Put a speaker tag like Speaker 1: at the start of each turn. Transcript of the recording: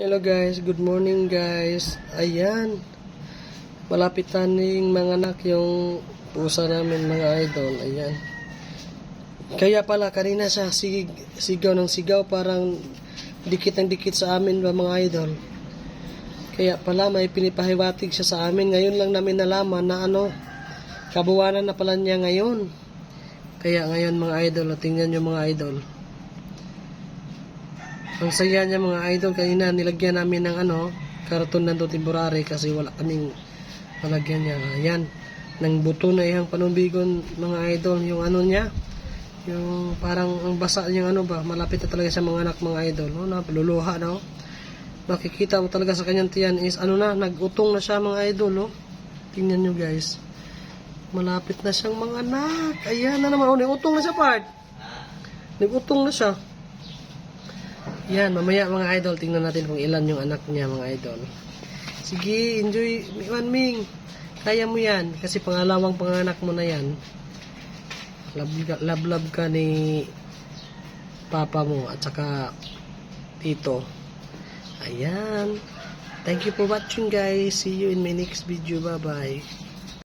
Speaker 1: Hello guys, good morning guys. Ayan. Malapit na ning mga anak yung pusa namin mga idol. Ayan. Kaya pala kanina siya sig sigaw ng sigaw parang dikit ng dikit sa amin ba mga idol. Kaya pala may pinipahiwatig siya sa amin. Ngayon lang namin nalaman na ano, kabuwanan na pala niya ngayon. Kaya ngayon mga idol, tingnan nyo mga idol. Ang saya niya mga idol, kanina nilagyan namin ng ano, karton ng temporary kasi wala kaming malagyan niya. Ayan, ng buto na iyang panumbigon mga idol, yung ano niya, yung parang ang basa niyang ano ba, malapit na talaga sa mga anak mga idol. Oh, napaluluha na oh. Makikita mo talaga sa kanyang tiyan is ano na, nagutong na siya mga idol oh. Tingnan nyo guys. Malapit na siyang mga anak. Ayan na naman, oh, nagutong na siya part. Nagutong na siya. Yan, mamaya mga idol, tingnan natin kung ilan yung anak niya mga idol. Sige, enjoy, Juan Ming. Kaya mo yan, kasi pangalawang panganak mo na yan. Love, love, love ka ni papa mo at saka tito. Ayan. Thank you for watching guys. See you in my next video. Bye-bye.